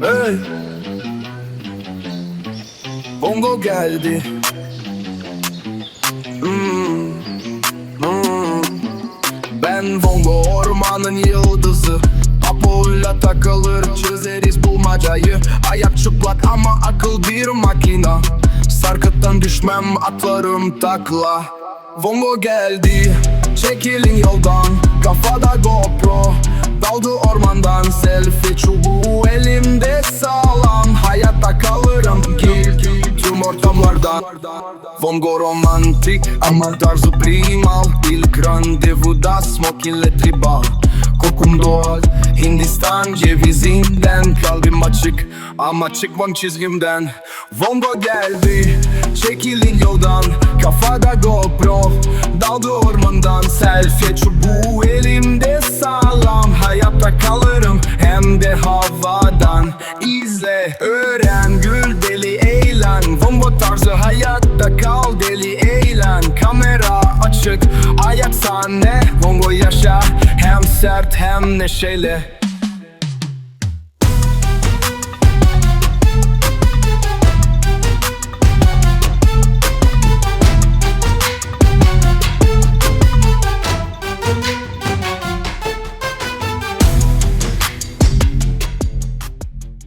Hey. Bongo geldi. Hmm, hmm. Ben Bongo ormanın yıldızı. Apo'yla takılır çözeriz bulmacayı Ayak çıplak ama akıl bir makina. Sarkıttan düşmem atlarım takla. Vongo geldi çekilin yoldan. Kafada GoPro ortamlardan Vongo romantik ama tarzı primal İlk randevuda smokinle tribal Kokum doğal Hindistan cevizinden. Kalbim açık ama çıkmam çizgimden. Vongo geldi Çekilin yoldan. Kafada GoPro Daldı ormandan. Selfie çubuğu elimde sağlam. Hayatta kalırım hem de havadan. İzle, öğren, gül deli eğlen. Vongo tarzı açık, ayak sahne Vongo yaşa. Hem sert hem neşeyle